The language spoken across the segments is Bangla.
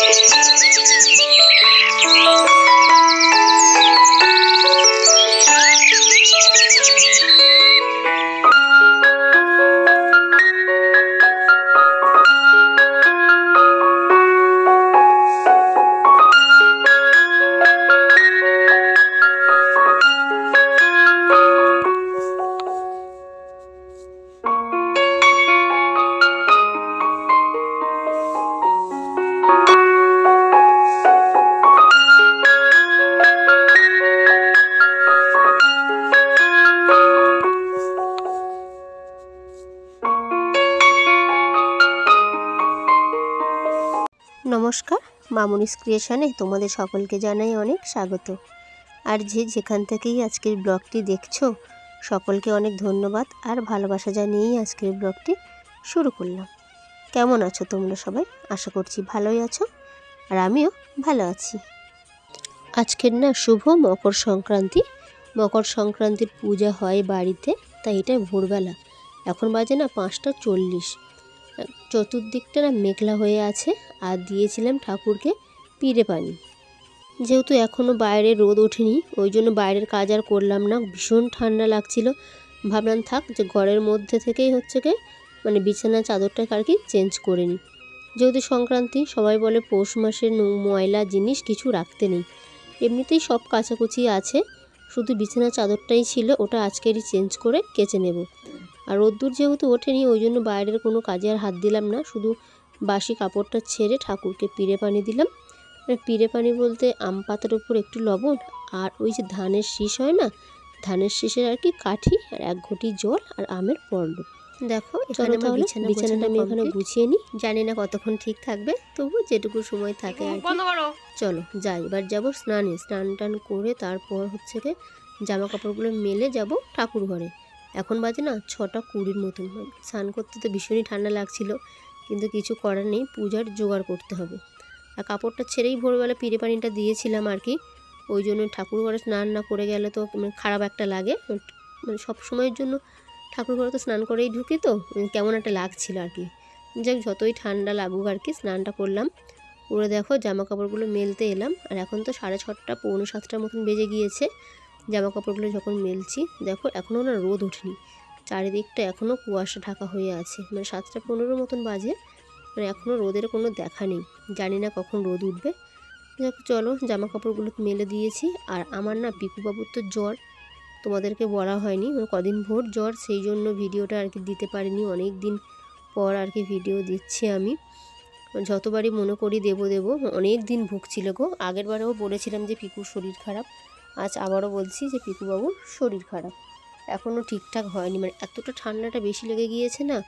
Thank you. নমস্কার, মামুনিস ক্রিয়েশনে তোমাদের সকলকে জানাই অনেক স্বাগত। আর যে যেখান থেকেই আজকের ব্লগটি দেখছ, সকলকে অনেক ধন্যবাদ আর ভালোবাসা জানিয়েই আজকের ব্লগটি শুরু করলাম। কেমন আছো তোমরা সবাই? আশা করছি ভালোই আছো আর আমিও ভালো আছি। আজকের না শুভ মকর সংক্রান্তি। মকর সংক্রান্তির পূজা হয় বাড়িতে, তাই এটা ভোরবেলা। এখন বাজে না পাঁচটা চল্লিশ। চতুর্দিকটা না মেঘলা হয়ে আছে আর দিয়েছিলাম ঠাকুরকে পিড়ে পানি। যেহেতু এখনও বাইরে রোদ ওঠেনি, ওই জন্য বাইরের কাজ আর করলাম না। ভীষণ ঠান্ডা লাগছিল। ভাবলাম থাক যে ঘরের মধ্যে থেকেই হচ্ছে কি মানে বিছানা চাদরটাকে আর কি চেঞ্জ করে নিই যেহেতু সংক্রান্তি, সবাই বলে পৌষ মাসের ময়লা জিনিস কিছু রাখতে নেই। এমনিতেই সব কাচাকুচি আছে। শুধু বিছানা, চাদরটাই ছিল, ওটা আজকেরই চেঞ্জ করে কেচে নেব। আর রোদ্দুর যেহেতু ওঠেনি ওই জন্য বাইরের কোনো কাজে আর হাত দিলাম না। শুধু বাসি কাপড়টা ছেড়ে ঠাকুরকে পিড়ে পানি দিলাম। মানে পিড়ে পানি বলতে আম পাতার উপর একটু লবণ আর ওই যে ধানের শীষ হয় না ধানের শীষের আর কি কাঠি আর এক ঘটি জল আর আমের পর্ল দেখো এখানে আমার বিছানা বিছানাটা আমি এখানে গুছিয়ে নিই। জানি না কতক্ষণ ঠিক থাকবে তবু যেটুকু সময় থাকে আর কি। চলো যাই এবার যাব স্নানে। স্নান টান করে তারপর হচ্ছে গিয়ে জামা কাপড়গুলো মেলে যাব ঠাকুর ঘরে। এখন বাজে না ছটা কুড়ির মতন। স্নান করতে তো ভীষণই ঠান্ডা লাগছিল, কিন্তু কিছু করার নেই, পূজার জোগাড় করতে হবে। আর কাপড়টা ছেড়েই ভোরবেলা পিড়ে পানিটা দিয়েছিলাম আর কি, ওই জন্য ঠাকুর ঘরে স্নান না করে গেলে তো মানে খারাপ একটা লাগে। মানে সব সময়ের জন্য ঠাকুর ঘরে তো স্নান করেই ঢুকি তো কেমন একটা লাগছিল আর কি। যাক, যতই ঠান্ডা লাগুক আর কি, স্নানটা করলাম। করে দেখো, জামা কাপড়গুলো মেলতে এলাম। আর এখন তো সাড়ে ছটা, পৌনে সাতটার মতন বেজে গিয়েছে। জামা কাপড়গুলো যখন মেলছি, দেখো এখনও না রোদ ওঠেনি। চারিদিকটা এখনও কুয়াশা ঢাকা হয়ে আছে। মানে সাতটা পনেরো মতন বাজে মানে এখনও রোদের কোনো দেখা নেই। জানি না কখন রোদ উঠবে। চলো জামা কাপড়গুলো মেলে দিয়েছি। আর আমার না পিকুবাবুর তো জ্বর, তোমাদেরকে বলা হয়নি। মানে কদিন ভোর জ্বর, সেই জন্য ভিডিওটা আর কি দিতে পারিনি। অনেক দিন পর আর কি ভিডিও দিচ্ছি আমি। যতবারই মনে করি দেবো দেবো, অনেক দিন ভুগছিল গো। আগের বারেও বলেছিলাম যে পিকুর শরীর খারাপ। আজ আবারও বলছি যে পিকুবাবুর শরীর খারাপ। এখনও ঠিকঠাক হয়নি। মানে এতটা ঠান্ডাটা বেশি লেগে গিয়েছে না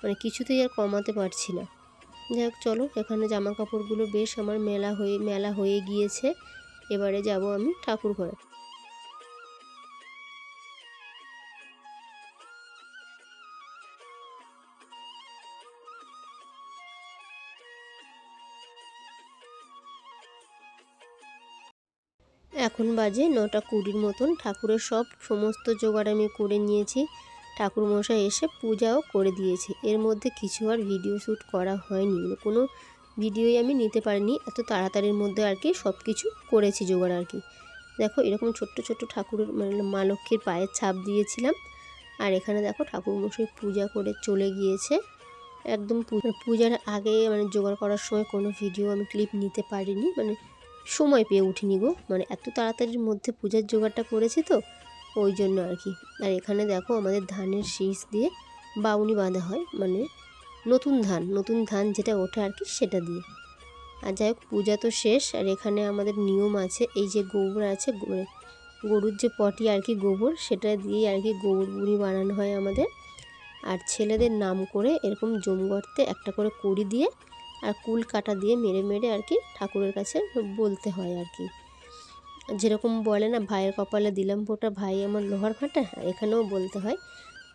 মানে কিছুতেই আর কমাতে পারছি না। যাই হোক, চলো, এখানে জামা কাপড়গুলো বেশ আমার মেলা হয়ে মেলা হয়ে গিয়েছে। এবারে যাব আমি ঠাকুর ঘরে এখন বাজে নটা কুড়ির মতন। ঠাকুরের সব সমস্ত জোগাড় আমি করে নিয়েছি। ঠাকুর মশাই এসে পূজাও করে দিয়েছে। এর মধ্যে কিছু আর ভিডিও শ্যুট করা হয়নি। মানে কোনো ভিডিওই আমি নিতে পারিনি। এত তাড়াতাড়ির মধ্যে আর কি সব কিছু করেছি জোগাড় আর কি। দেখো, এরকম ছোট্ট ছোট্ট ঠাকুরের মানে মা লক্ষ্মীর পায়ের ছাপ দিয়েছিলাম। আর এখানে দেখো ঠাকুর মশাই পূজা করে চলে গিয়েছে। একদম পূজার আগে মানে জোগাড় করার সময় কোনো ভিডিও আমি ক্লিপ নিতে পারিনি। মানে সময় পেয়ে উঠিনি গো। মানে এত তাড়াতাড়ির মধ্যে পূজার জোগাড়টা করেছি তো, ওই জন্য আর কি। আর এখানে দেখো আমাদের ধানের শীষ দিয়ে বাউনি বাঁধা হয় মানে নতুন ধান নতুন ধান যেটা ওঠে আর কি সেটা দিয়ে। আর যাই হোক, পূজা তো শেষ, আর এখানে আমাদের নিয়ম আছে, এই যে গোবর আছে মানে গরুর যে পটি আর কি গোবর, সেটা দিয়ে আর কি গোবর বুড়ি বানানো হয় আমাদের। আর ছেলেদের নাম করে এরকম জম গর্তে একটা করে কড়ি দিয়ে আর কুল কাটা দিয়ে মেরে মেরে আর কি ঠাকুরের কাছে বলতে হয় আর কি। যেরকম বলে না, ভাইয়ের কপালে দিলাম ফোঁটা, ভাই আমার লোহার ভাঁটা, এখানেও বলতে হয়।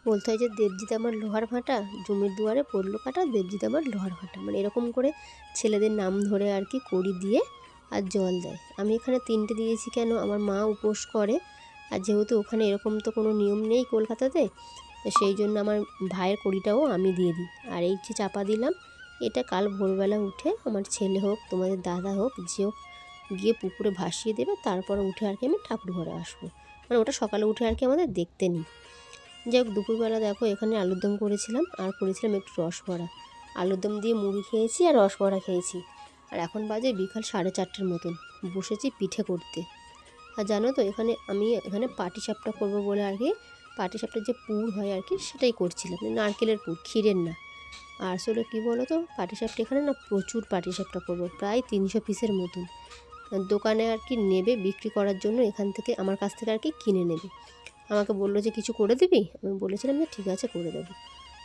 বলতে হয় যে, দেবজিৎ আমার লোহার ভাঁটা, জমির দুয়ারে পড়ল কাটা, দেবজিৎ আমার লোহার ভাঁটা। মানে এরকম করে ছেলেদের নাম ধরে আর কি কড়ি দিয়ে আর জল দেয়। আমি এখানে তিনটে দিয়েছি কেন? আমার মা উপোস করে। আর যেহেতু ওখানে এরকম তো কোনো নিয়ম নেই কলকাতাতে সেই জন্য আমার ভাইয়ের কড়িটাও আমি দিয়ে দিই। আর এই যে চাপা দিলাম এটা কাল ভোরবেলা উঠে আমার ছেলে হোক, তোমাদের দাদা হোক, যে হোক, গিয়ে পুকুরে ভাসিয়ে দেবে, তারপর উঠে আর কি আমি ঠাকুর ঘরে আসব। মানে ওটা সকালে উঠে আর কি আমাদের দেখতে নিই। যাই হোক, দুপুরবেলা দেখো, এখানে আলুর দম করেছিলাম, আর করেছিলাম একটু রসবড়া আলুর দম দিয়ে মুড়ি খেয়েছি আর রসবড়া খেয়েছি। আর এখন বাজে বিকাল সাড়ে চারটের মতন, বসেছি পিঠে করতে। আর জানো তো, এখানে আমি এখানে পাটি সাপটা করব বলে আর কি, পাটি সাপটার যে পুর হয় আর কি, সেটাই করছিলাম। নারকেলের পুর, ক্ষীরের না। আর আসলে কী বলো তো পাটি সাপটা এখানে না প্রচুর পাটি সাপটা করব প্রায় তিনশো পিসের মতন। দোকানে আর কি নেবে বিক্রি করার জন্য এখান থেকে আমার কাছ থেকে আর কি কিনে নেবে। আমাকে বলল যে, কিছু করে দিবি? আমি বলেছিলাম যে, ঠিক আছে, করে দেবো।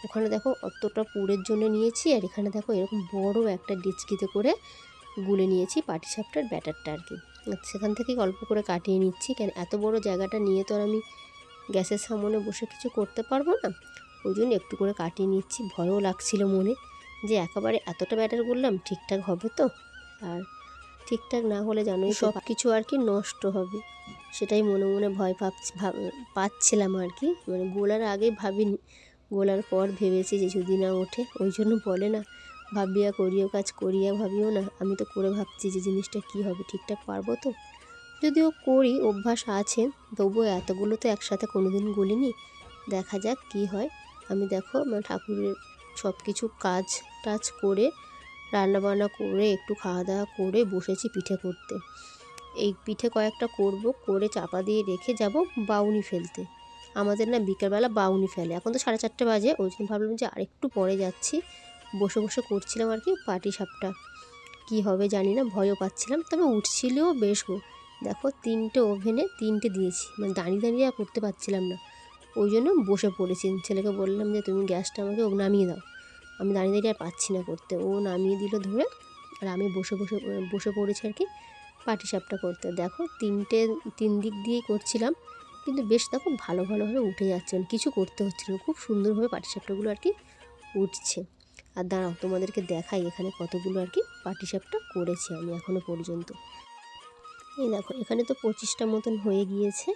ওখানে দেখো অতটা পুরের জন্য নিয়েছি আর এখানে দেখো এরকম বড় একটা ডিচকিতে করে গুলে নিয়েছি পাটিসাপটার ব্যাটারটা আর কি। সেখান থেকেই অল্প করে কাটিয়ে নিচ্ছি, কেন এত বড় জায়গাটা নিয়ে তো আর আমি গ্যাসের সামনে বসে কিছু করতে পারব না। ওই জন্য একটু করে কাটিয়ে নিচ্ছি। ভয়ও লাগছিল মনে যে একেবারে এতটা ব্যাটার করলাম ঠিকঠাক হবে তো? আর ঠিকঠাক না হলে জানোই সব কিছু আর কি নষ্ট হবে। সেটাই মনে মনে ভয় পাচ্ছি পাচ্ছিলাম আর কি। মানে গোলার আগে ভাবিনি গোলার পর ভেবেছি যে যদি না ওঠে ওই জন্য বলে না ভাবিয়া করিও কাজ করিয়া ভাবিও না। আমি তো করে ভাবছি যে জিনিসটা কি হবে ঠিকঠাক পারব তো? যদিও করি অভ্যাস আছে তবুও এতগুলো তো একসাথে কোনো দিন গলিনি। দেখা যাক কি হয়। আমি দেখো আমার ঠাকুরের সব কিছু কাজ টাজ করে, রান্নাবান্না করে, একটু খাওয়া দাওয়া করে বসেছি পিঠে করতে। এই পিঠে কয়েকটা করব, করে চাপা দিয়ে রেখে যাব বাউনি ফেলতে। আমাদের না বিকেলবেলা বাউনি ফেলে। এখন তো সাড়ে চারটে বাজে, ওই জন্য ভাবলাম যে আরেকটু পরে যাচ্ছি। বসে বসে করছিলাম আর কি পাটি সাপটা। কী হবে জানি না, ভয়ও পাচ্ছিলাম। তবে উঠছিলেও বেশ গো। দেখো তিনটে ওভেনে তিনটে দিয়েছি। মানে দাঁড়িয়ে দাঁড়িয়ে করতে পারছিলাম না। ওই জন্য বসে পড়েছি। ছেলেকে বললাম যে, তুমি গ্যাসটা আমাকে ও নামিয়ে দাও। আমি দাঁড়িয়ে দাঁড়িয়ে আর পাচ্ছি না করতে। ও নামিয়ে দিল ধরে আর আমি বসে বসে বসে পড়েছি আর কি পাটি সাপটা করতে। দেখো তিনটে, তিন দিক দিয়েই করছিলাম, কিন্তু বেশ দেখো ভালো, ভালোভাবে উঠে যাচ্ছে মানে কিছু করতে হচ্ছিল না। খুব সুন্দরভাবে পাটিসাপটাগুলো আর কি উঠছে। আর দাঁড়াও, তোমাদেরকে দেখাই এখানে কতগুলো আর কি পাটিসাপটা করেছি আমি এখনও পর্যন্ত। এই দেখো, এখানে তো পঁচিশটা মতন হয়ে গিয়েছে।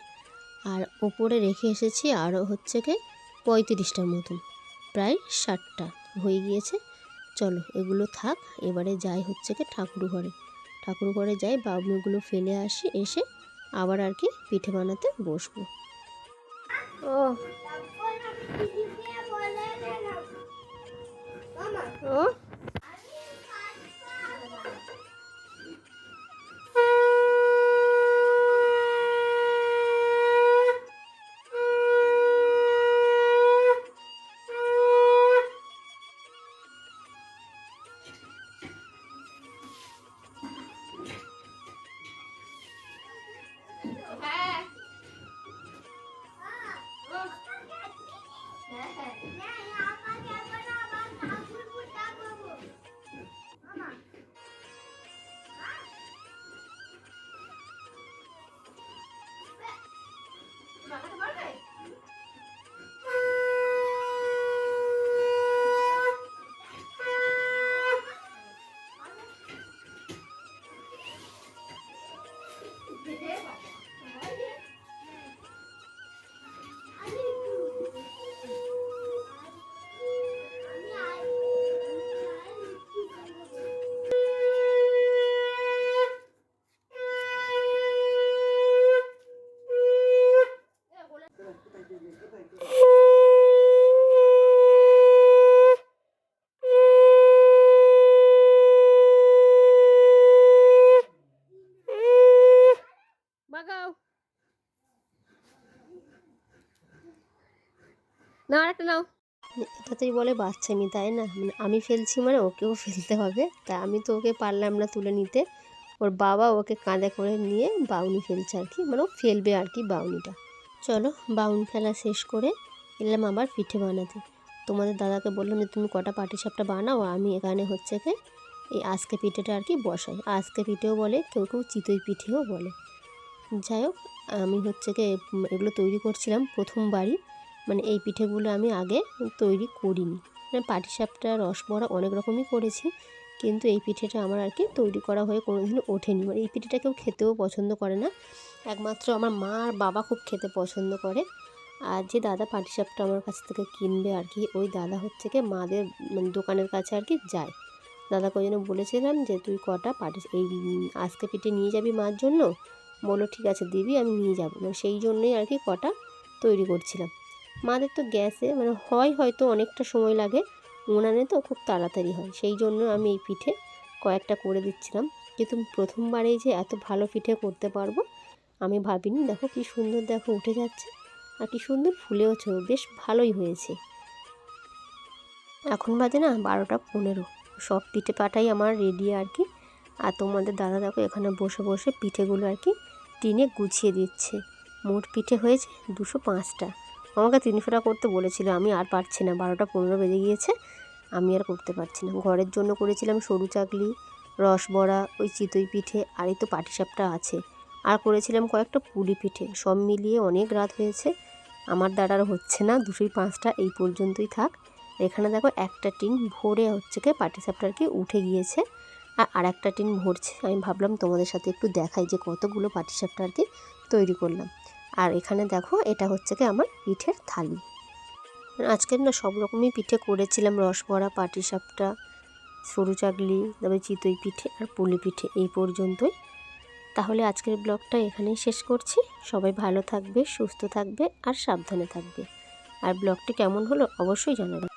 আর ওপরে রেখে এসেছি আরও হচ্ছে কি পঁয়ত্রিশটার মতন। প্রায় ষাটটা হয়ে গিয়েছে। চলো এগুলো থাক এবারে যাই হচ্ছে কি ঠাকুর ঘরে। ঠাকুর ঘরে যাই বাবুগুলো ফেলে আসি এসে আবার আর কি পিঠে বানাতে বসবো। ও। ও? আরেকটা নাও এটাতেই বলে বাচ্চামি তাই না? মানে আমি ফেলছি মানে ওকেও ফেলতে হবে। তা আমি তো ওকে পারলাম না তুলে নিতে। ওর বাবা ওকে কাঁধে করে নিয়ে বাউনি ফেলছে আর কি। মানে ও ফেলবে আর কি বাউনিটা। চলো, বাউন ফেলা শেষ করে এলাম আবার পিঠে বানাতে। তোমাদের দাদাকে বললাম যে, তুমি কটা পাটিসাপটা বানাও আমি এখানে হচ্ছে কি এই আজকে পিঠেটা আর কি বসাই। আজকে পিঠেও বলে, কেউ কেউ চিতই পিঠেও বলে। যাই হোক, আমি হচ্ছে কি এগুলো তৈরি করছিলাম প্রথমবারই। মানে এই পিঠেগুলো আমি আগে তৈরি করিনি। মানে পাটিসাপটা, রসবড়া অনেক রকমই করেছি, কিন্তু এই পিঠেটা আমার আর কি তৈরি করা হয়ে কোনো দিন ওঠেনি। মানে এই পিঠেটা কেউ খেতেও পছন্দ করে না। একমাত্র আমার মা আর বাবা খুব খেতে পছন্দ করে। আর যে দাদা পাটিসাপটা আমার কাছ থেকে কিনবে আর কি, ওই দাদা হচ্ছে কি মাদের মানে দোকানের কাছে আর কি যায়। দাদাকে ওই বলেছিলাম যে, তুই কটা পাটি এই আজকে পিঠে নিয়ে যাবি মার জন্য? বলো ঠিক আছে দিবি, আমি নিয়ে যাব। মানে সেই জন্যই আর কি কটা তৈরি করছিলাম। মাদের তো গ্যাসে মানে হয় হয়তো অনেকটা সময় লাগে উনানে তো খুব তাড়াতাড়ি হয়। সেই জন্য আমি এই পিঠে কয়েকটা করে দিচ্ছিলাম। কিন্তু প্রথমবারেই যে এত ভালো পিঠে করতে পারব, আমি ভাবিনি। দেখো কি সুন্দর দেখো উঠে যাচ্ছে, আর কি সুন্দর ফুলেওছে বেশ ভালোই হয়েছে। এখন বাজে না বারোটা পনেরো। সব পিঠে পাটাই আমার রেডি আর কি। আর তোমাদের দাদা দেখো এখানে বসে বসে পিঠেগুলো আর কি টিনে গুছিয়ে দিচ্ছে। মোট পিঠে হয়েছে দুশো পাঁচটা। আমাকে তিনশোটা করতে বলেছিল, আমি আর পারছি না। বারোটা পনেরো বেজে গিয়েছে, আমি আর করতে পারছি না। ঘরের জন্য করেছিলাম সরু চাকলি রসবড়া ওই চিতই পিঠে, আর এই তো পাটিসাপটা আছে। আর করেছিলাম কয়েকটা পুলি পিঠে, সব মিলিয়ে অনেক রাত হয়েছে। আমার আর হচ্ছে না দুশোই পাঁচটা এই পর্যন্তই থাক। এখানে দেখো একটা টিন ভরে হচ্ছে কি পাটিসাপটা আর কি উঠে গিয়েছে, আর আরেকটা টিন ভরছে। আমি ভাবলাম তোমাদের সাথে একটু দেখাই যে কতগুলো পাটিসাপটা আর কি তৈরি করলাম। আর এখানে দেখো, এটা হচ্ছে কি আমার পিঠের থালি। আজকের না সব রকমই পিঠে করেছিলাম, রসবড়া, পাটিসাপটা, সরু চাকলি তারপরে চিতই পিঠে আর পুলি পিঠে, এই পর্যন্তই। তাহলে আজকের ব্লগটা এখানেই শেষ করছি। সবাই ভালো থাকবে, সুস্থ থাকবে আর সাবধানে থাকবে। আর ব্লগটি কেমন হলো অবশ্যই জানাবে।